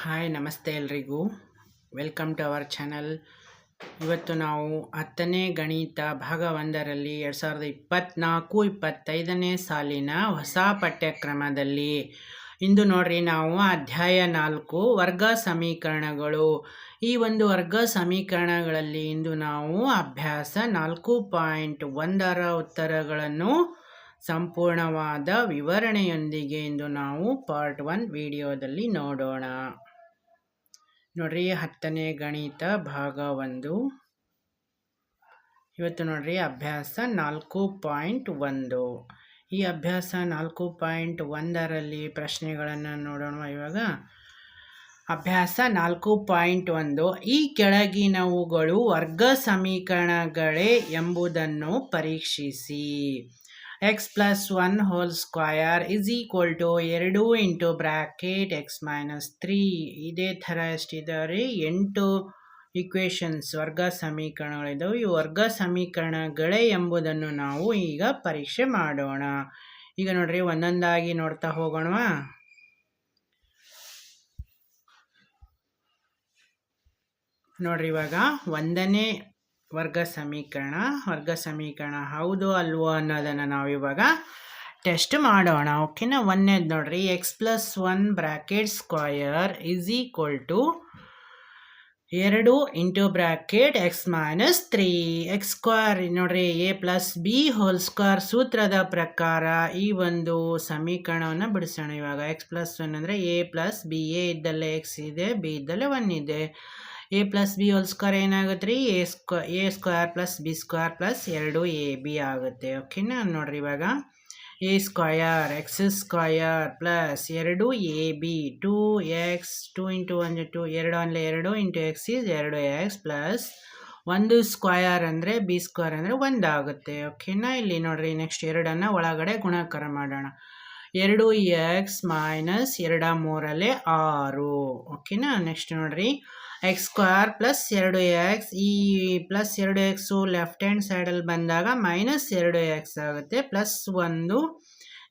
Hi ನಮಸ್ತೆ ಎಲ್ರಿಗೂ. Welcome to our channel ಇವತ್ತು ನಾವು ಹತ್ತನೇ ಗಣಿತ ಭಾಗ ಒಂದರಲ್ಲಿ ಎರಡು ಸಾವಿರದ ಇಪ್ಪತ್ತ್ನಾಲ್ಕು ಇಪ್ಪತ್ತೈದನೇ ಸಾಲಿನ ಹೊಸ ಪಠ್ಯಕ್ರಮದಲ್ಲಿ. ಇಂದು ನೋಡ್ರಿ ನಾವು ಅಧ್ಯಾಯ ನಾಲ್ಕು, ವರ್ಗ ಸಮೀಕರಣಗಳು. ಈ ಒಂದು ವರ್ಗ ಸಮೀಕರಣಗಳಲ್ಲಿ ಇಂದು ನಾವು ಅಭ್ಯಾಸ ನಾಲ್ಕು ಪಾಯಿಂಟ್ ಒಂದರ ಉತ್ತರಗಳನ್ನು ಸಂಪೂರ್ಣವಾದ ವಿವರಣೆಯೊಂದಿಗೆ ಇಂದು ನಾವು ಪಾರ್ಟ್ ಒನ್ ವಿಡಿಯೋದಲ್ಲಿ ನೋಡೋಣ. ನೋಡ್ರಿ, ಹತ್ತನೇ ಗಣಿತ ಭಾಗ ಒಂದು. ಇವತ್ತು ನೋಡ್ರಿ, ಅಭ್ಯಾಸ ನಾಲ್ಕು ಪಾಯಿಂಟ್ ಒಂದು. ಈ ಅಭ್ಯಾಸ ನಾಲ್ಕು ಪಾಯಿಂಟ್ ಒಂದರಲ್ಲಿ ಪ್ರಶ್ನೆಗಳನ್ನು ನೋಡೋಣ ಇವಾಗ. ಅಭ್ಯಾಸ ನಾಲ್ಕು ಪಾಯಿಂಟ್ ಒಂದು, ಈ ಕೆಳಗಿನವುಗಳು ವರ್ಗ ಸಮೀಕರಣಗಳೇ ಎಂಬುದನ್ನು ಪರೀಕ್ಷಿಸಿ. X plus one whole square is equal to ಎರಡು into bracket X minus three ಇದೇ ಥರ ಎಷ್ಟಿದ್ದಾರೆ ಎಂಟು ಇಕ್ವೇಷನ್ಸ್ ವರ್ಗ ಸಮೀಕರಣಗಳಿದ್ದವು ಈ ವರ್ಗ ಸಮೀಕರಣಗಳೇ ಎಂಬುದನ್ನು ನಾವು ಈಗ ಪರೀಕ್ಷೆ ಮಾಡೋಣ. ಈಗ ನೋಡ್ರಿ, ಒಂದೊಂದಾಗಿ ನೋಡ್ತಾ ಹೋಗೋಣವಾ? ನೋಡ್ರಿ ಇವಾಗ ಒಂದನೇ ವರ್ಗ ಸಮೀಕರಣ ವರ್ಗ ಸಮೀಕರಣ ಹೌದು ಅಲ್ವೋ ಅನ್ನೋದನ್ನು ನಾವು ಇವಾಗ ಟೆಸ್ಟ್ ಮಾಡೋಣ ಓಕೆನಾ ಒಂದೇದು ನೋಡ್ರಿ. X plus one bracket square is equal to ಎರಡು into bracket X minus three X square ನೋಡ್ರಿ A plus B whole square ಸೂತ್ರದ ಪ್ರಕಾರ ಈ ಒಂದು ಸಮೀಕರಣವನ್ನು ಬಿಡಿಸೋಣ ಇವಾಗ. ಎಕ್ಸ್ ಪ್ಲಸ್ ಒನ್ ಅಂದರೆ ಎ ಪ್ಲಸ್ ಬಿ ಎ ಇದ್ದಲ್ಲೇ ಎಕ್ಸ್ ಇದೆ ಬಿ ಇದ್ದಲ್ಲೇ ಒನ್ ಇದೆ. A plus B whole square ಏನಾಗುತ್ತೆ ರೀ? A square A square plus B square plus ಎರಡು ಎ ಬಿ ಆಗುತ್ತೆ. ಓಕೆನಾ ನೋಡ್ರಿ ಇವಾಗ. A square X square plus ಎರಡು A B two X two into ಒಂದು ಟು ಎರಡು ಅಂದರೆ ಎರಡು ಇಂಟು ಎಕ್ಸ್ ಈಸ್ ಎರಡು ಎಕ್ಸ್ ಪ್ಲಸ್ ಒಂದು ಸ್ಕ್ವಯರ್ ಅಂದರೆ ಬಿ ಸ್ಕ್ವೇರ್ ಅಂದರೆ ಒಂದು ಆಗುತ್ತೆ. ಓಕೆನಾ ಇಲ್ಲಿ ನೋಡ್ರಿ ನೆಕ್ಸ್ಟ್ ಎರಡನ್ನು ಒಳಗಡೆ ಗುಣಾಕಾರ ಮಾಡೋಣ. ಎರಡು ಎಕ್ಸ್ ಮೈನಸ್ ಎರಡ ಮೂರಲ್ಲೇ ಆರು. ಓಕೆನಾ ನೆಕ್ಸ್ಟ್ ನೋಡ್ರಿ. ಎಕ್ಸ್ ಸ್ಕ್ವೇರ್ ಪ್ಲಸ್ ಎರಡು ಎಕ್ಸ್, ಈ ಪ್ಲಸ್ ಎರಡು ಎಕ್ಸು ಲೆಫ್ಟ್ ಹ್ಯಾಂಡ್ ಸೈಡಲ್ಲಿ ಬಂದಾಗ ಮೈನಸ್ ಎರಡು ಎಕ್ಸ್ ಆಗುತ್ತೆ, ಪ್ಲಸ್ ಒಂದು.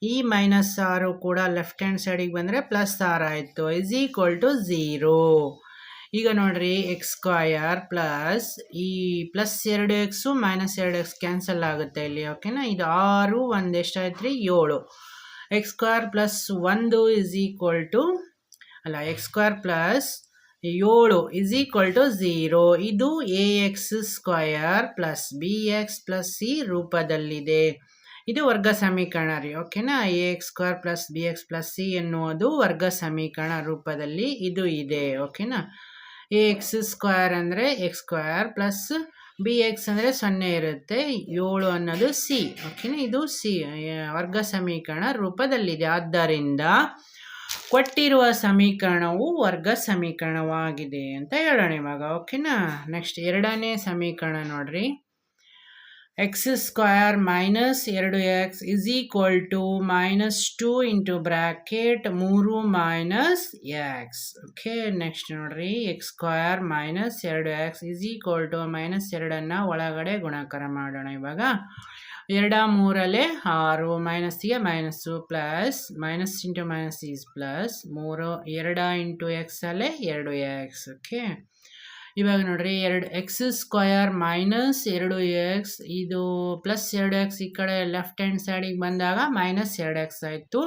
ಈ ಮೈನಸ್ ಆರು ಕೂಡ ಲೆಫ್ಟ್ ಹ್ಯಾಂಡ್ ಸೈಡಿಗೆ ಬಂದರೆ ಪ್ಲಸ್ ಆರು ಆಯಿತು, ಇಸ್ ಈಕ್ವಲ್ ಟು ಝೀರೋ. ಈಗ ನೋಡಿರಿ, ಎಕ್ಸ್ ಸ್ಕ್ವಯರ್ ಪ್ಲಸ್ ಈ ಪ್ಲಸ್ ಎರಡು ಎಕ್ಸು ಮೈನಸ್ ಎರಡು ಎಕ್ಸ್ ಕ್ಯಾನ್ಸಲ್ ಆಗುತ್ತೆ ಇಲ್ಲಿ, ಓಕೆನಾ? ಇದು ಆರು ಒಂದು ಎಷ್ಟಾಯ್ತು ರೀ ಏಳು. ಎಕ್ಸ್ ಸ್ಕ್ವೇರ್ ಪ್ಲಸ್ ಒಂದು ಇಸ್ ಈಕ್ವಲ್ ಟು, ಅಲ್ಲ, ಎಕ್ಸ್ ಸ್ಕ್ವೇರ್ ಪ್ಲಸ್ ಏಳು ಇಸ್ ಈಕ್ವಲ್ ಟು ಝೀರೋ ಇದು A X square plus B X plus C ರೂಪದಲ್ಲಿದೆ. ಇದು ವರ್ಗ ಸಮೀಕರಣ ರೀ ಓಕೆನಾ A X square plus B X plus C ಎನ್ನುವುದು ವರ್ಗ ಸಮೀಕರಣ ರೂಪದಲ್ಲಿ ಇದು ಇದೆ ಓಕೆನಾ ಎ ಎಕ್ಸ್ ಸ್ಕ್ವಯರ್ ಅಂದರೆ X square plus B X ಅಂದರೆ ಸೊನ್ನೆ ಇರುತ್ತೆ. ಏಳು ಅನ್ನೋದು ಸಿ ಓಕೆನಾ ಇದು ಸಿ ವರ್ಗ ಸಮೀಕರಣ ರೂಪದಲ್ಲಿದೆ. ಆದ್ದರಿಂದ ಕೊಟ್ಟಿರುವ ಸಮೀಕರಣವು ವರ್ಗ ಸಮೀಕರಣವಾಗಿದೆ ಅಂತ ಹೇಳೋಣ ಇವಾಗ ಓಕೆನಾ ನೆಕ್ಸ್ಟ್ ಎರಡನೇ ಸಮೀಕರಣ ನೋಡ್ರಿ. ಎಕ್ಸ್ ಸ್ಕ್ವಯರ್ ಮೈನಸ್ ಎರಡು X is equal to minus two into bracket ಮೂರು ಮೈನಸ್ ಎಕ್ಸ್ ಓಕೆ ನೆಕ್ಸ್ಟ್ ನೋಡ್ರಿ. ಎಕ್ಸ್ ಸ್ಕ್ವಯರ್ ಮೈನಸ್ ಎರಡು X is equal to minus ಎರಡನ್ನು ಒಳಗಡೆ ಗುಣಾಕಾರ ಮಾಡೋಣ ಇವಾಗ. ಎರಡ ಮೂರಲ್ಲೇ ಆರು ಮೈನಸ್ಸಿಗೆ minus plus minus into minus is plus ಮೂರು, ಎರಡ ಇಂಟು ಎಕ್ಸಲ್ಲೇ ಎರಡು ಎಕ್ಸ್ ಓಕೆ ಇವಾಗ ನೋಡ್ರಿ, ಎರಡು ಎಕ್ಸ್ ಸ್ಕ್ವಯರ್ ಮೈನಸ್ ಎರಡು ಎಕ್ಸ್ ಇದು ಪ್ಲಸ್ ಎರಡು ಎಕ್ಸ್ ಈ ಕಡೆ ಲೆಫ್ಟ್ ಹ್ಯಾಂಡ್ ಸೈಡಿಗೆ ಬಂದಾಗ ಮೈನಸ್ ಎರಡು ಎಕ್ಸ್ ಆಯಿತು.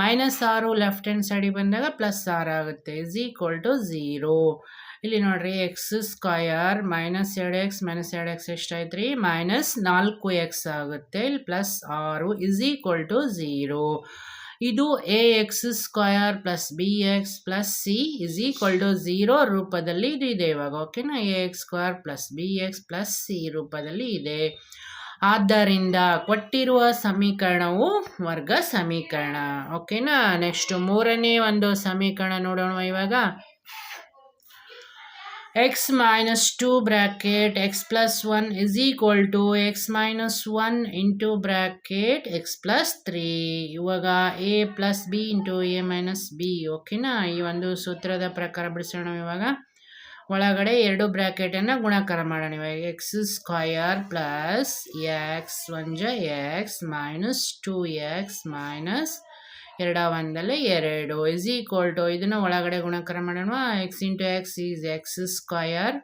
ಮೈನಸ್ ಆರು ಲೆಫ್ಟ್ ಹ್ಯಾಂಡ್ ಸೈಡಿಗೆ ಬಂದಾಗ ಪ್ಲಸ್ ಆರ್ ಆಗುತ್ತೆ. Is equal to zero. ಇಲ್ಲಿ ನೋಡ್ರಿ ಎಕ್ಸ್ ಸ್ಕ್ವಯರ್ ಮೈನಸ್ ಎರಡು ಎಕ್ಸ್ ಮೈನಸ್ ಎರಡು ಎಕ್ಸ್ ಎಷ್ಟಾಯ್ತು ರೀ ಮೈನಸ್ ನಾಲ್ಕು ಎಕ್ಸ್ ಆಗುತ್ತೆ. ಇಲ್ಲಿ ಪ್ಲಸ್ ಆರು ಇಸ್ ಈಕ್ವಲ್ ಟು ಝೀರೋ. ಇದು A X square plus B X plus C is equal to zero ರೂಪದಲ್ಲಿ ಇದು ಇದೆ ಇವಾಗ. ಓಕೆನಾ? A X square plus B X plus C ರೂಪದಲ್ಲಿ ಇದೆ. ಆದ್ದರಿಂದ ಕೊಟ್ಟಿರುವ ಸಮೀಕರಣವು ವರ್ಗ ಸಮೀಕರಣ. ಓಕೆನಾ? ನೆಕ್ಸ್ಟ್ ಮೂರನೇ ಒಂದು ಸಮೀಕರಣ ನೋಡೋಣ ಇವಾಗ? X minus two bracket X plus one is equal to X minus one into bracket X plus three ಇವಾಗ A plus B into A minus B ಓಕೆನಾ? ಈ ಒಂದು ಸೂತ್ರದ ಪ್ರಕಾರ ಬಿಡಿಸೋಣ ಇವಾಗ? ಒಳಗಡೆ ಎರಡು ಬ್ರ್ಯಾಕೆಟನ್ನು ಗುಣಾಕಾರ ಮಾಡೋಣ ಇವಾಗ. X square plus X one ಜ X minus two X minus ಎರಡ. ಒಂದಲ್ಲಿ ಎರಡು ಇಸ್ ಈಕ್ವಲ್ ಟು ಇದನ್ನು ಒಳಗಡೆ ಗುಣಾಕಾರ ಮಾಡೋಣ X into X is X square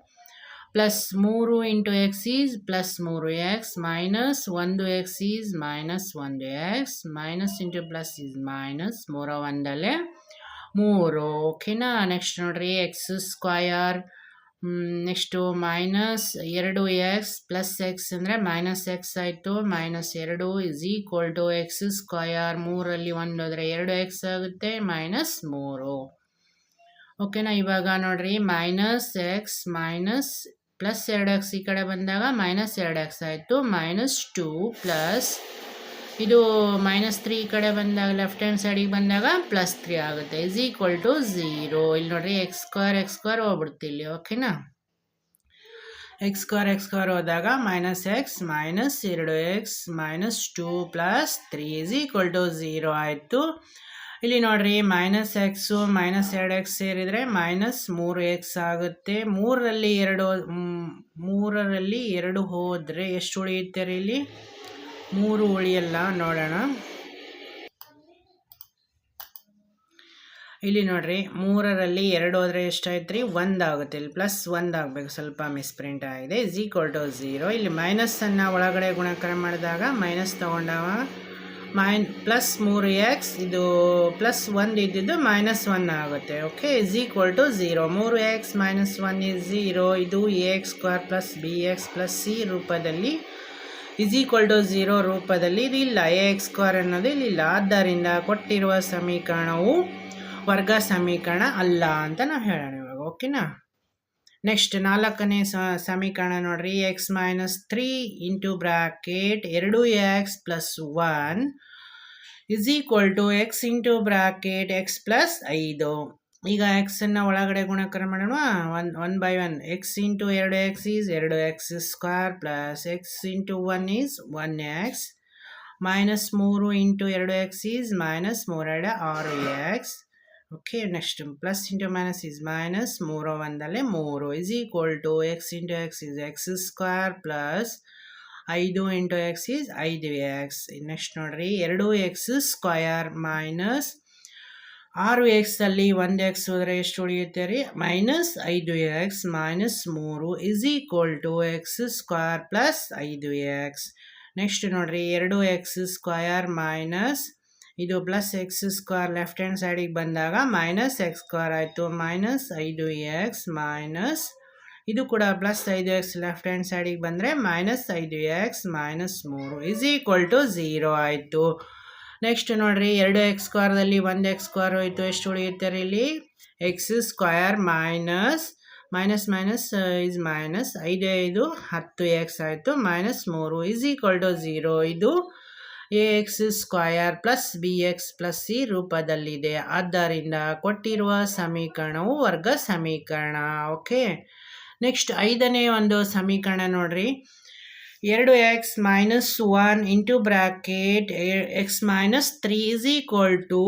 plus ಮೂರು ಇಂಟು ಎಕ್ಸ್ ಈಸ್ ಪ್ಲಸ್ ಮೂರು ಎಕ್ಸ್ ಮೈನಸ್ ಒಂದು ಎಕ್ಸ್ ಈಸ್ ಮೈನಸ್ ಒಂದು X minus into plus is minus ಮೂರ ಒಂದಲ್ಲೇ ಮೂರು. ಓಕೆನಾ? ನೆಕ್ಸ್ಟ್ ನೋಡ್ರಿ. ಎಕ್ಸ್ ಸ್ಕ್ವಯರ್ ನೆಕ್ಸ್ಟು ಮೈನಸ್ ಎರಡು ಎಕ್ಸ್ ಪ್ಲಸ್ ಎಕ್ಸ್ ಅಂದರೆ ಮೈನಸ್ ಎಕ್ಸ್ ಆಯಿತು. ಮೈನಸ್ ಎರಡು is equal to X square ಮೂರಲ್ಲಿ ಒಂದು ಹೋದರೆ ಎರಡು ಎಕ್ಸ್ ಆಗುತ್ತೆ. ಮೈನಸ್ ಮೂರು. ಓಕೆನಾ? ಇವಾಗ ನೋಡ್ರಿ. ಮೈನಸ್ ಎಕ್ಸ್ ಮೈನಸ್ ಪ್ಲಸ್ ಎರಡು ಎಕ್ಸ್ ಈ ಕಡೆ ಬಂದಾಗ ಮೈನಸ್ ಎರಡು ಎಕ್ಸ್ ಆಯಿತು. ಮೈನಸ್ ಟೂ ಪ್ಲಸ್ ಇದು ಮೈನಸ್ ತ್ರೀ ಕಡೆ ಬಂದಾಗ ಲೆಫ್ಟ್ ಹ್ಯಾಂಡ್ ಸೈಡಿಗೆ ಬಂದಾಗ ಪ್ಲಸ್ ತ್ರೀ ಆಗುತ್ತೆ. ಇಸ್ ಈಕ್ವಲ್ ಟು ಝೀರೋ ಇಲ್ಲಿ ನೋಡ್ರಿ ಎಕ್ಸ್ ಸ್ಕ್ವೇರ್ ಎಕ್ಸ್ ಸ್ಕ್ವೇರ್ ಹೋಗ್ಬಿಡ್ತಿಲ್ಲ ಓಕೆನಾ ಎಕ್ಸ್ ಸ್ಕ್ವೇರ್ ಎಕ್ಸ್ ಸ್ಕ್ವೇರ್ ಹೋದಾಗ ಮೈನಸ್ ಎಕ್ಸ್ ಮೈನಸ್ ಎರಡು X minus two plus three is equal to zero ಆಯಿತು. ಇಲ್ಲಿ ನೋಡ್ರಿ ಮೈನಸ್ ಎಕ್ಸು ಮೈನಸ್ ಎರಡು ಎಕ್ಸ್ ಸೇರಿದರೆ ಮೈನಸ್ ಮೂರು ಎಕ್ಸ್ ಆಗುತ್ತೆ. ಮೂರರಲ್ಲಿ ಎರಡು ಮೂರರಲ್ಲಿ ಎರಡು ಹೋದರೆ ಎಷ್ಟು ಉಳಿಯುತ್ತೆ ರೀ ಇಲ್ಲಿ? ಮೂರು ಉಳಿಯಲ್ಲ ನೋಡೋಣ. ಇಲ್ಲಿ ನೋಡ್ರಿ, ಮೂರರಲ್ಲಿ ಎರಡು ಹೋದರೆ ಎಷ್ಟಾಯ್ತು ರೀ ಒಂದು ಆಗುತ್ತೆ. ಇಲ್ಲಿ ಪ್ಲಸ್ ಒಂದು ಆಗಬೇಕು. ಸ್ವಲ್ಪ ಮಿಸ್ಪ್ರಿಂಟ್ ಆಗಿದೆ. ಇಸ್ ಈಕ್ವಲ್ ಟು ಝೀರೋ ಇಲ್ಲಿ ಮೈನಸ್ಸನ್ನು ಒಳಗಡೆ ಗುಣಾಕಾರ ಮಾಡಿದಾಗ ಮೈನಸ್ ತೊಗೊಂಡಾಗ ಮೈನ್ ಪ್ಲಸ್ ಮೂರು ಎಕ್ಸ್ ಇದು ಪ್ಲಸ್ ಒಂದು ಇದ್ದಿದ್ದು ಮೈನಸ್ ಒನ್ ಆಗುತ್ತೆ. Okay is equal to zero ಮೂರು x minus one is zero ಇದು a x square plus b x plus c ರೂಪದಲ್ಲಿ ಇಸ್ ಈಕ್ವಲ್ ಟು ಝೀರೋ ರೂಪದಲ್ಲಿ ಇದಿಲ್ಲ ಎ ಎಕ್ಸ್ ಸ್ಕ್ವೇರ್ ಅನ್ನೋದು ಇಲ್ಲಿಲ್ಲ ಆದ್ದರಿಂದ ಕೊಟ್ಟಿರುವ ಸಮೀಕರಣವು ವರ್ಗ ಸಮೀಕರಣ ಅಲ್ಲ ಅಂತ ನಾವು ಹೇಳೋಣ ಇವಾಗ. ಓಕೆನಾ ನೆಕ್ಸ್ಟ್ ನಾಲ್ಕನೇ ಸಮೀಕರಣ ನೋಡ್ರಿ. X minus three into bracket ಎರಡು x plus one is equal to x into bracket x plus ಐದು. ಈಗ ಎಕ್ಸನ್ನು ಒಳಗಡೆ ಗುಣಾಕಾರ ಮಾಡೋಣ. One one by one x into ಎರಡು ಎಕ್ಸ್ ಈಸ್ ಎರಡು x square plus x into one is one x minus ಮೂರು ಇಂಟು ಎರಡು ಎಕ್ಸ್ ಈಸ್ ಮೈನಸ್ ಮೂರೆರಡು ಆರು x okay next plus into minus is minus ಮೂರು ಒಂದಲ್ಲೇ ಮೂರು is equal to x into x is x square plus ಐದು into X is ಐದು x next ನೋಡ್ರಿ, ಎರಡು ಎಕ್ಸ್ ಸ್ಕ್ವಯರ್ ಮೈನಸ್ ಆರು ಎಕ್ಸಲ್ಲಿ ಒಂದು ಎಕ್ಸ್ ಹೋದರೆ ಎಷ್ಟು ಉಳಿಯುತ್ತೆ ರೀ? ಮೈನಸ್ ಐದು ಎಕ್ಸ್ ಮೈನಸ್ ಮೂರು is equal to x square plus ಐದು ಎಕ್ಸ್. ನೆಕ್ಸ್ಟ್ ನೋಡಿರಿ, ಎರಡು ಎಕ್ಸ್ ಸ್ಕ್ವಯರ್ ಮೈನಸ್ ಇದು plus x square left hand ಸೈಡಿಗೆ ಬಂದಾಗ ಮೈನಸ್ ಎಕ್ಸ್ ಸ್ಕ್ವಯರ್ ಆಯಿತು. ಮೈನಸ್ ಐದು ಎಕ್ಸ್ ಮೈನಸ್ ಇದು ಕೂಡ ಪ್ಲಸ್ ಐದು ಎಕ್ಸ್ ಲೆಫ್ಟ್ ಹ್ಯಾಂಡ್ ಸೈಡಿಗೆ ಬಂದರೆ ಮೈನಸ್ ಐದು ಎಕ್ಸ್ ಮೈನಸ್ ಮೂರು ಇಸ್ ಈಕ್ವಲ್ ಟು ಝೀರೋ ಆಯಿತು. ನೆಕ್ಸ್ಟ್ ನೋಡಿರಿ, ಎರಡು ಎಕ್ಸ್ ಸ್ಕ್ವೇರ್ದಲ್ಲಿ ಒಂದು ಎಕ್ಸ್ ಸ್ಕ್ವೇರ್ ಹೋಯಿತು, ಎಷ್ಟು ಉಳಿಯುತ್ತೆ ಇಲ್ಲಿ? X square minus minus minus is minus ಐದು ಐದು ಹತ್ತು ಎಕ್ಸ್ ಆಯಿತು ಮೈನಸ್ ಮೂರು ಇಸ್ ಈಕ್ವಲ್ ಟು ಝೀರೋ ಇದು a x square plus b x plus c ರೂಪದಲ್ಲಿದೆ. ಆದ್ದರಿಂದ ಕೊಟ್ಟಿರುವ ಸಮೀಕರಣವು ವರ್ಗ ಸಮೀಕರಣ ಓಕೆ ನೆಕ್ಸ್ಟ್ ಐದನೇ ಒಂದು ಸಮೀಕರಣ ನೋಡ್ರಿ. ಎರಡು x minus one into bracket x minus three is equal to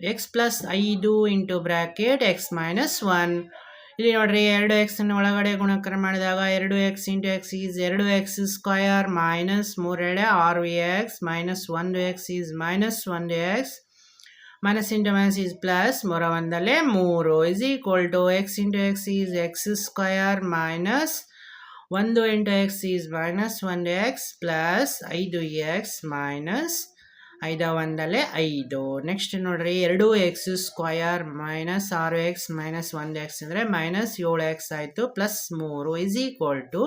x plus ಐದು into bracket x minus one ಇಲ್ಲಿ ನೋಡ್ರಿ, ಎರಡು ಎಕ್ಸನ್ನು ಒಳಗಡೆ ಗುಣಾಕಾರ ಮಾಡಿದಾಗ ಎರಡು ಎಕ್ಸ್ ಇಂಟು ಎಕ್ಸ್ ಈಸ್ ಎರಡು ಎಕ್ಸ್ ಸ್ಕ್ವಯರ್ ಮೈನಸ್ ಮೂರೆಡೆ ಆರು ಎಕ್ಸ್ ಮೈನಸ್ ಒಂದು ಎಕ್ಸ್ ಈಸ್ ಮೈನಸ್ ಒಂದು x. Minus into minus is plus ಮೂರ ಒಂದಲ್ಲೇ ಮೂರು. Is equal to x into x is x square minus ಒಂದು ಇಂಟು ಎಕ್ಸ್ ಈಸ್ ಮೈನಸ್ ಒಂದು ಎಕ್ಸ್ ಪ್ಲಸ್ ಐದು ಎಕ್ಸ್ ಮೈನಸ್ ಐದ ಒಂದಲ್ಲೇ ಐದು. ನೆಕ್ಸ್ಟ್ ನೋಡ್ರಿ, ಎರಡು ಎಕ್ಸ್ ಸ್ಕ್ವಯರ್ ಮೈನಸ್ ಆರು ಎಕ್ಸ್ ಮೈನಸ್ ಒಂದು ಎಕ್ಸ್ ಅಂದರೆ ಮೈನಸ್ ಏಳು ಎಕ್ಸ್ ಆಯಿತು, ಪ್ಲಸ್ ಮೂರು is equal to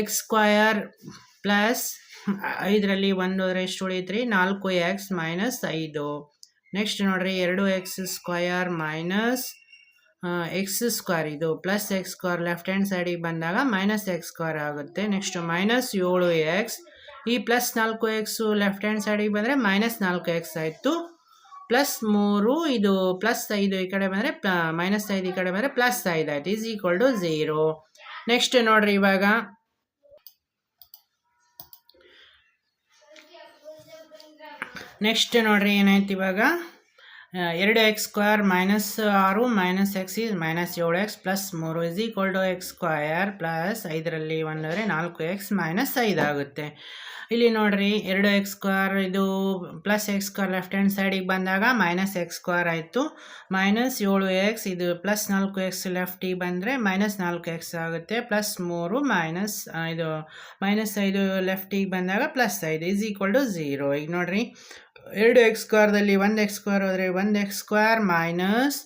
x square plus ಐದರಲ್ಲಿ ಒಂದು ಎಷ್ಟು ಉಳಿತ್ರಿ ನಾಲ್ಕು ಎಕ್ಸ್ ಮೈನಸ್ ಐದು. ನೆಕ್ಸ್ಟ್ ನೋಡ್ರಿ, ಎರಡು x square minus x square ಇದು plus x square left hand ಸೈಡಿಗೆ ಬಂದಾಗ ಮೈನಸ್ ಎಕ್ಸ್ ಸ್ಕ್ವೇರ್ ಆಗುತ್ತೆ. ನೆಕ್ಸ್ಟ್ ಮೈನಸ್ ಏಳು ಎಕ್ಸ್ ಈ ಪ್ಲಸ್ ನಾಲ್ಕು ಎಕ್ಸು ಲೆಫ್ಟ್ ಹ್ಯಾಂಡ್ ಸೈಡಿಗೆ ಬಂದರೆ ಮೈನಸ್ ನಾಲ್ಕು ಎಕ್ಸ್ ಆಯಿತು. ಪ್ಲಸ್ ಮೂರು ಇದು ಪ್ಲಸ್ ಐದು ಈ ಕಡೆ ಬಂದರೆ ಮೈನಸ್ ಐದು ಈ ಕಡೆ ಬಂದರೆ ಪ್ಲಸ್ ಐದು ಆಯಿತು. Is equal to zero next ನೋಡ್ರಿ ಇವಾಗ. ನೆಕ್ಸ್ಟ್ ನೋಡ್ರಿ ಏನಾಯ್ತು ಇವಾಗ? ಎರಡು ಎಕ್ಸ್ ಸ್ಕ್ವೇರ್ ಮೈನಸ್ ಆರು ಮೈನಸ್ ಎಕ್ಸ್ ಈಸ್ ಮೈನಸ್ ಏಳು ಎಕ್ಸ್ ಪ್ಲಸ್ ಮೂರು is equal to x square plus ಐದರಲ್ಲಿ ಒಂದರೆ ನಾಲ್ಕು ಎಕ್ಸ್ ಮೈನಸ್ ಐದು ಆಗುತ್ತೆ. ಇಲ್ಲಿ ನೋಡಿರಿ, ಎರಡು ಎಕ್ಸ್ ಸ್ಕ್ವೇರ್ ಇದು plus x square left hand ಸೈಡಿಗೆ ಬಂದಾಗ ಮೈನಸ್ ಎಕ್ಸ್ ಸ್ಕ್ವೇರ್ ಆಯಿತು. ಮೈನಸ್ ಏಳು ಎಕ್ಸ್ ಇದು ಪ್ಲಸ್ ನಾಲ್ಕು ಎಕ್ಸ್ ಲೆಫ್ಟಿಗೆ ಬಂದರೆ ಮೈನಸ್ ನಾಲ್ಕು ಎಕ್ಸ್ ಆಗುತ್ತೆ. ಪ್ಲಸ್ ಮೂರು ಮೈನಸ್ ಇದು ಮೈನಸ್ ಐದು ಲೆಫ್ಟಿಗೆ ಬಂದಾಗ ಪ್ಲಸ್ ಐದು ಈಸ್ ಈಕ್ವಲ್ ಟು ಝೀರೋ ಈಗ ನೋಡ್ರಿ ಎರಡು ಎಕ್ಸ್ ಸ್ಕ್ವೇರ್ದಲ್ಲಿ ಒಂದು ಎಕ್ಸ್ ಸ್ಕ್ವೇರ್ ಹೋದರೆ ಒಂದು ಎಕ್ಸ್ ಸ್ಕ್ವೇರ್ ಮೈನಸ್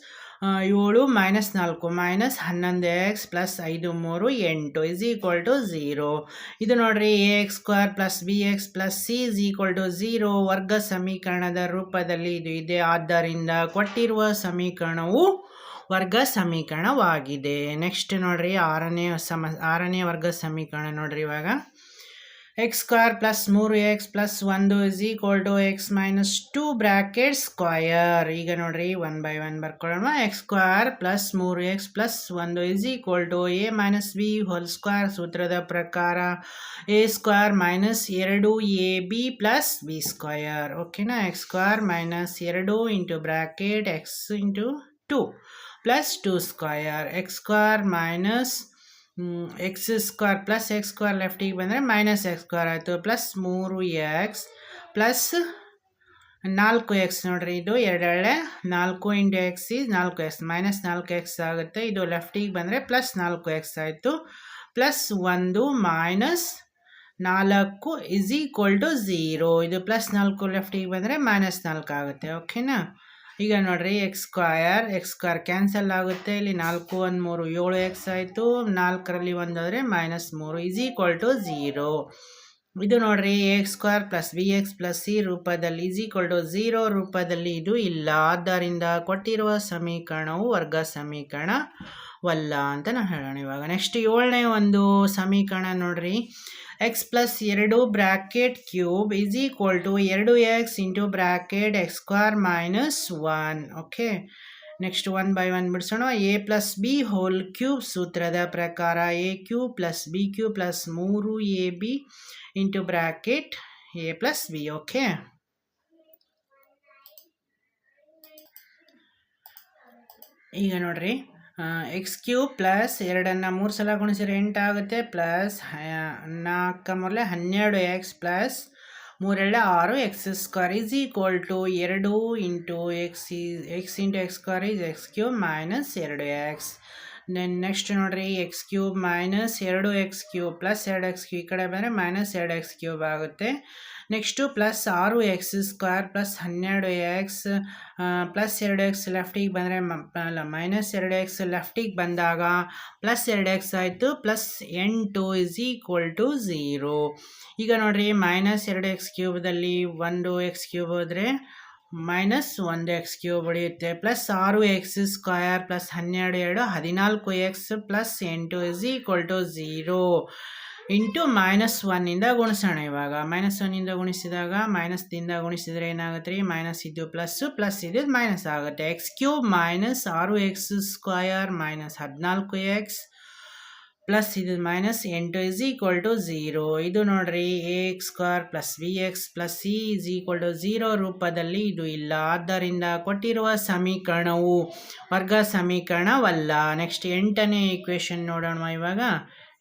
ಏಳು ಮೈನಸ್ ನಾಲ್ಕು ಮೈನಸ್ ಹನ್ನೊಂದು ಎಕ್ಸ್ ಪ್ಲಸ್ ಐದು ಮೂರು ಎಂಟು ಇಸ್ ಈಕ್ವಲ್ ಟು ಝೀರೋ ಇದು ನೋಡ್ರಿ a x square plus b x plus c is equal to zero ವರ್ಗ ಸಮೀಕರಣದ ರೂಪದಲ್ಲಿ ಇದು ಇದೆ. ಆದ್ದರಿಂದ ಕೊಟ್ಟಿರುವ ಸಮೀಕರಣವು ವರ್ಗ ಸಮೀಕರಣವಾಗಿದೆ. ನೆಕ್ಸ್ಟ್ ನೋಡ್ರಿ ಆರನೇ ಸಮ ಆರನೇ ವರ್ಗ ಸಮೀಕರಣ ನೋಡ್ರಿ ಇವಾಗ. ಎಕ್ಸ್ ಸ್ಕ್ವೇರ್ ಪ್ಲಸ್ ಮೂರು ಎಕ್ಸ್ ಪ್ಲಸ್ ಒಂದು is equal to x minus two bracket ಈಗ ನೋಡ್ರಿ ಒನ್ ಬೈ ಒನ್ ಬರ್ಕೊಳ್ಳೋಣ. ಎಕ್ಸ್ ಸ್ಕ್ವೇರ್ ಪ್ಲಸ್ ಮೂರು ಎಕ್ಸ್ ಪ್ಲಸ್ ಒಂದು is equal to a minus b whole ಸೂತ್ರದ ಪ್ರಕಾರ ಎ ಸ್ಕ್ವೇರ್ ಮೈನಸ್ ಎರಡು a b plus b square ಓಕೆನಾ ಎಕ್ಸ್ ಸ್ಕ್ವೇರ್ ಮೈನಸ್ ಎರಡು into bracket x into two plus two square x minus x square plus x square ಲೆಫ್ಟಿಗೆ ಬಂದರೆ minus x square ಆಯಿತು. Plus ಮೂರು x plus ನಾಲ್ಕು x ನೋಡಿರಿ. ಇದು ಎರಡೆರಡೆ ನಾಲ್ಕು ಇಂಟು ಎಕ್ಸ್ ಇಸ್ ನಾಲ್ಕು ಎಕ್ಸ್ ಮೈನಸ್ ನಾಲ್ಕು ಎಕ್ಸ್ ಆಗುತ್ತೆ. ಇದು ಲೆಫ್ಟಿಗೆ ಬಂದರೆ ಪ್ಲಸ್ ನಾಲ್ಕು ಎಕ್ಸ್ ಆಯಿತು. ಪ್ಲಸ್ ಒಂದು ಮೈನಸ್ ನಾಲ್ಕು ಇಸ್ ಈಕ್ವಲ್ ಟು ಝೀರೋ ಇದು ಪ್ಲಸ್ ನಾಲ್ಕು ಲೆಫ್ಟಿಗೆ ಬಂದರೆ ಮೈನಸ್ ನಾಲ್ಕು ಆಗುತ್ತೆ. ಓಕೆನಾ ಈಗ ನೋಡ್ರಿ x square x square cancel ಆಗುತ್ತೆ. ಇಲ್ಲಿ ನಾಲ್ಕು, ಒಂದು, ಮೂರು, ಏಳು ಎಕ್ಸ್ ಆಯಿತು. ನಾಲ್ಕರಲ್ಲಿ ಒಂದಾದರೆ ಮೈನಸ್ ಮೂರು ಈಸ್ ಈಕ್ವಲ್ ಟು ಝೀರೋ ಇದು ನೋಡ್ರಿ x square plus b x plus c ರೂಪದಲ್ಲಿ ಈಸ್ ಈಕ್ವಲ್ ಟು ಝೀರೋ ರೂಪದಲ್ಲಿ ಇದು ಇಲ್ಲ. ಆದ್ದರಿಂದ ಕೊಟ್ಟಿರುವ ಸಮೀಕರಣವು ವರ್ಗ ಸಮೀಕರಣವಲ್ಲ ಅಂತ ನಾವು ಹೇಳೋಣ ಇವಾಗ. ನೆಕ್ಸ್ಟ್ ಏಳನೇ ಒಂದು ಸಮೀಕರಣ ನೋಡ್ರಿ. ಎಕ್ಸ್ ಪ್ಲಸ್ ಎರಡು bracket cube is equal to ಎರಡು x into bracket x square minus one okay next one by one ಬಿಡಿಸೋಣ. A plus b whole cube ಸೂತ್ರದ ಪ್ರಕಾರ a cube plus b cube plus ಮೂರು a b into bracket a plus b okay ಈಗ ನೋಡ್ರಿ. X Q plus ಎರಡನ್ನು ಮೂರು ಸಲ ಗುಣಿಸಿದ್ರೆ ಎಂಟಾಗುತ್ತೆ plus ನಾಲ್ಕು ಮೊದಲೆ ಹನ್ನೆರಡು ಎಕ್ಸ್ ಪ್ಲಸ್ ಮೂರೆರಡು ಆರು x square is equal to ಎರಡು into x is x into x square is x cube minus ಎರಡು ಎಕ್ಸ್ ದೆನ್ ನೆಕ್ಸ್ಟ್ ನೋಡಿರಿ, ಎಕ್ಸ್ ಕ್ಯೂಬ್ ಮೈನಸ್ ಎರಡು ಎಕ್ಸ್ ಕ್ಯೂಬ್ ಪ್ಲಸ್ ಎರಡು ಎಕ್ಸ್ ಕ್ಯೂ ಈ ಕಡೆ ಬಂದರೆ ಮೈನಸ್ ಎರಡು ಎಕ್ಸ್ ಕ್ಯೂಬ್ ಆಗುತ್ತೆ. ನೆಕ್ಸ್ಟು ಪ್ಲಸ್ ಆರು ಎಕ್ಸ್ ಸ್ಕ್ವೇರ್ ಪ್ಲಸ್ ಹನ್ನೆರಡು ಎಕ್ಸ್ ಪ್ಲಸ್ ಎರಡು ಎಕ್ಸ್ ಲೆಫ್ಟಿಗೆ ಬಂದರೆ ಅಲ್ಲ ಮೈನಸ್ ಎರಡು ಎಕ್ಸ್ ಲೆಫ್ಟಿಗೆ ಬಂದಾಗ ಪ್ಲಸ್ ಎರಡು ಎಕ್ಸ್ ಆಯಿತು, ಪ್ಲಸ್ ಎಂಟು ಇಸ್ ಈಕ್ವಲ್ ಟು ಝೀರೋ ಈಗ ನೋಡಿರಿ ಮೈನಸ್ ಎರಡು ಎಕ್ಸ್ ಕ್ಯೂಬ್ದಲ್ಲಿ ಒಂದು ಎಕ್ಸ್ ಕ್ಯೂಬ್ ಹೋದರೆ ಮೈನಸ್ ಒಂದು ಎಕ್ಸ್ ಕ್ಯೂಬ್ ಉಳಿಯುತ್ತೆ. ಪ್ಲಸ್ ಆರು ಎಕ್ಸ್ ಸ್ಕ್ವಯರ್ ಪ್ಲಸ್ ಹನ್ನೆರಡು ಎರಡು ಹದಿನಾಲ್ಕು ಎಕ್ಸ್ ಪ್ಲಸ್ ಎಂಟು is equal to zero. Into minus ಒನ್ನಿಂದ ಗುಣಿಸೋಣ ಇವಾಗ. ಮೈನಸ್ ಒನ್ನಿಂದ ಗುಣಿಸಿದಾಗ ಮೈನಸ್ದಿಂದ ಗುಣಿಸಿದರೆ ಏನಾಗುತ್ತೆ? ರೀ ಮೈನಸ್ ಇದು ಪ್ಲಸ್ಸು ಪ್ಲಸ್ ಇದು ಮೈನಸ್ ಆಗುತ್ತೆ. ಎಕ್ಸ್ ಕ್ಯೂಬ್ ಮೈನಸ್ ಆರು ಎಕ್ಸ್ ಸ್ಕ್ವಯರ್ ಮೈನಸ್ ಹದಿನಾಲ್ಕು ಎಕ್ಸ್ ಪ್ಲಸ್ ಇದು ಮೈನಸ್ ಎಂಟು ಇಸ್ ಈಕ್ವಲ್ ಟು ಝೀರೋ ಇದು ನೋಡ್ರಿ a x square plus v x plus c is equal to zero ರೂಪದಲ್ಲಿ ಇದು ಇಲ್ಲ. ಆದ್ದರಿಂದ ಕೊಟ್ಟಿರುವ ಸಮೀಕರಣವು ವರ್ಗ ಸಮೀಕರಣವಲ್ಲ. ನೆಕ್ಸ್ಟ್ ಎಂಟನೇ ಇಕ್ವೇಶನ್ ನೋಡೋಣ ಇವಾಗ?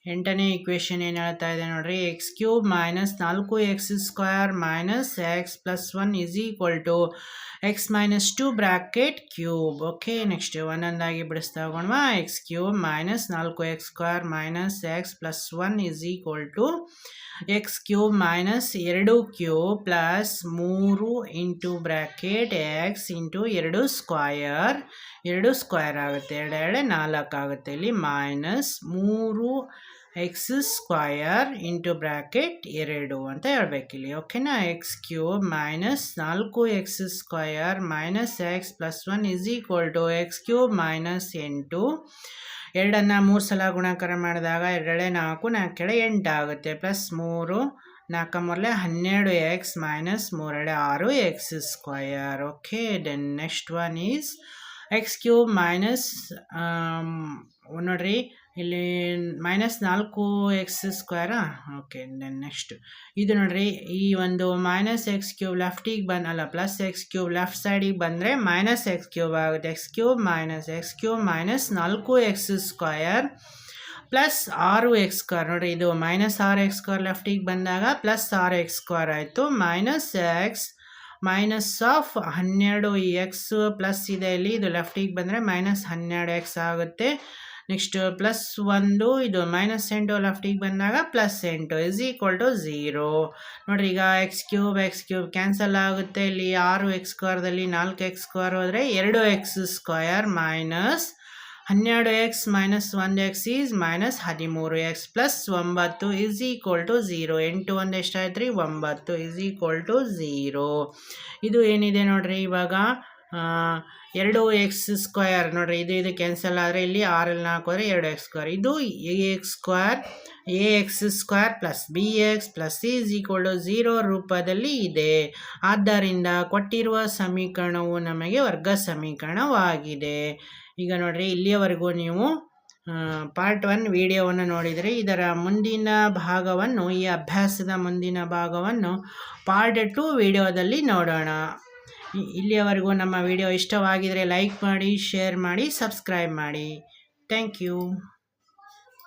ಎಂಟನೇ ಇಕ್ವೇಷನ್ ಏನು ಹೇಳ್ತಾ ಇದೆ ನೋಡ್ರಿ? ಎಕ್ಸ್ ಕ್ಯೂಬ್ ಮೈನಸ್ ನಾಲ್ಕು x square minus x plus one is equal to x minus two bracket cube okay next ಒಂದೊಂದಾಗಿ ಬಿಡಿಸ್ತಾ ಹೋಗೋಣ ಎಕ್ಸ್ ಕ್ಯೂಬ್ ಮೈನಸ್ ನಾಲ್ಕು x square minus x plus one is equal to x cube minus ಎರಡು cube plus ಮೂರು into bracket x into ಎರಡು square ಎರಡು square ಆಗುತ್ತೆ. ಎರಡು ಎರಡು ನಾಲ್ಕು ಆಗುತ್ತೆ. ಇಲ್ಲಿ ಮೈನಸ್ ಮೂರು ಎಕ್ಸ್ ಸ್ಕ್ವಯರ್ ಇಂಟು ಬ್ರ್ಯಾಕೆಟ್ ಎರಡು ಅಂತ ಹೇಳ್ಬೇಕಿಲ್ಲಿ ಓಕೆನಾ ಎಕ್ಸ್ ಕ್ಯೂಬ್ ಮೈನಸ್ ನಾಲ್ಕು x square minus x plus one is equal to x cube minus ಎಂಟು ಎರಡನ್ನು ಮೂರು ಸಲ ಗುಣಾಕಾರ ಮಾಡಿದಾಗ ಎರಡೇ ನಾಲ್ಕು ನಾಲ್ಕೆಡೆ ಎಂಟು ಆಗುತ್ತೆ. ಪ್ಲಸ್ ಮೂರು, ನಾಲ್ಕು ಮೂರಲೆ ಹನ್ನೆರಡು ಎಕ್ಸ್ ಮೈನಸ್ ಮೂರೆಡೆ ಆರು x square okay then next one is x cube minus ನೋಡ್ರಿ. ಇಲ್ಲಿ ಮೈನಸ್ ನಾಲ್ಕು ಎಕ್ಸ್ ಸ್ಕ್ವೇರಾ ಓಕೆ ದೆನ್ ನೆಕ್ಸ್ಟ್ ಇದು ನೋಡ್ರಿ, ಈ ಒಂದು ಮೈನಸ್ ಎಕ್ಸ್ ಕ್ಯೂಬ್ ಲೆಫ್ಟಿಗೆ ಬಂದ, ಅಲ್ಲ ಪ್ಲಸ್ ಎಕ್ಸ್ ಕ್ಯೂಬ್ ಲೆಫ್ಟ್ ಸೈಡಿಗೆ ಬಂದರೆ ಮೈನಸ್ ಎಕ್ಸ್ ಕ್ಯೂಬ್ ಆಗುತ್ತೆ. X cube minus x cube minus ನಾಲ್ಕು ಎಕ್ಸ್ ಸ್ಕ್ವಯರ್ ಪ್ಲಸ್ ಆರು ಎಕ್ಸ್ ಸ್ಕ್ವೇರ್ ನೋಡಿರಿ, ಇದು ಮೈನಸ್ ಆರು ಎಕ್ಸ್ ಸ್ಕ್ವೇರ್ ಲೆಫ್ಟಿಗೆ ಬಂದಾಗ ಪ್ಲಸ್ ಆರು ಎಕ್ಸ್ ಸ್ಕ್ವೇರ್ ಆಯಿತು. ಮೈನಸ್ ಎಕ್ಸ್ ಮೈನಸ್ ಆಫ್ ಹನ್ನೆರಡು ಎಕ್ಸ್ ಪ್ಲಸ್ ಇದೆ ಇಲ್ಲಿ. ಇದು ಲೆಫ್ಟಿಗೆ ಬಂದರೆ ಮೈನಸ್ ಹನ್ನೆರಡು ಎಕ್ಸ್ ಆಗುತ್ತೆ. ನೆಕ್ಸ್ಟ್ ಪ್ಲಸ್ ಒಂದು, ಇದು ಮೈನಸ್ ಎಂಟು ಲೆಫ್ಟಿಗೆ ಬಂದಾಗ ಪ್ಲಸ್ ಎಂಟು ಇಸ್ ಈಕ್ವಲ್ ಟು ಝೀರೋ ನೋಡಿರಿ, ಈಗ x cube x cube cancel ಆಗುತ್ತೆ. ಇಲ್ಲಿ ಆರು ಎಕ್ಸ್ ಸ್ಕ್ವೇರ್ದಲ್ಲಿ ನಾಲ್ಕು ಎಕ್ಸ್ ಸ್ಕ್ವೇರ್ ಹೋದರೆ ಎರಡು ಎಕ್ಸ್ ಸ್ಕ್ವಯರ್ ಮೈನಸ್ ಹನ್ನೆರಡು ಎಕ್ಸ್ ಮೈನಸ್ ಒಂದು ಎಕ್ಸ್ ಈಸ್ ಮೈನಸ್ ಹದಿಮೂರು ಎಕ್ಸ್ ಪ್ಲಸ್ ಒಂಬತ್ತು ಇಸ್ ಈಕ್ವಲ್ ಟು ಝೀರೋ ಎಂಟು ಒಂದು ಎಷ್ಟಾಯ್ತು ರೀ ಒಂಬತ್ತು ಇಸ್ ಈಕ್ವಲ್ ಟು ಝೀರೋ ಇದು ಏನಿದೆ ನೋಡಿರಿ, ಇವಾಗ ಎರಡು ಎಕ್ಸ್ ಸ್ಕ್ವಯರ್ ನೋಡಿರಿ, ಇದು ಇದು ಕ್ಯಾನ್ಸಲ್ ಆದರೆ ಇಲ್ಲಿ ಆರಲ್ಲಿ ಹೋದರೆ ಎರಡು ಎಕ್ಸ್ ಸ್ಕ್ವೇರ್ ಇದು a x square a x square plus b x plus is equal to zero ರೂಪದಲ್ಲಿ ಇದೆ. ಆದ್ದರಿಂದ ಕೊಟ್ಟಿರುವ ಸಮೀಕರಣವು ನಮಗೆ ವರ್ಗ ಸಮೀಕರಣವಾಗಿದೆ. ಈಗ ನೋಡಿರಿ, ಇಲ್ಲಿಯವರೆಗೂ ನೀವು ಪಾರ್ಟ್ ಒನ್ ವಿಡಿಯೋವನ್ನು ನೋಡಿದರೆ ಇದರ ಮುಂದಿನ ಭಾಗವನ್ನು, ಈ ಅಭ್ಯಾಸದ ಮುಂದಿನ ಭಾಗವನ್ನು ಪಾರ್ಟ್ ಟು ವಿಡಿಯೋದಲ್ಲಿ ನೋಡೋಣ. ಇಲ್ಲಿಯವರೆಗೂ ನಮ್ಮ ವಿಡಿಯೋ ಇಷ್ಟವಾಗಿದರೆ ಲೈಕ್ ಮಾಡಿ ಶೇರ್ ಮಾಡಿ ಸಬ್ಸ್ಕ್ರೈಬ್ ಮಾಡಿ. Thank you.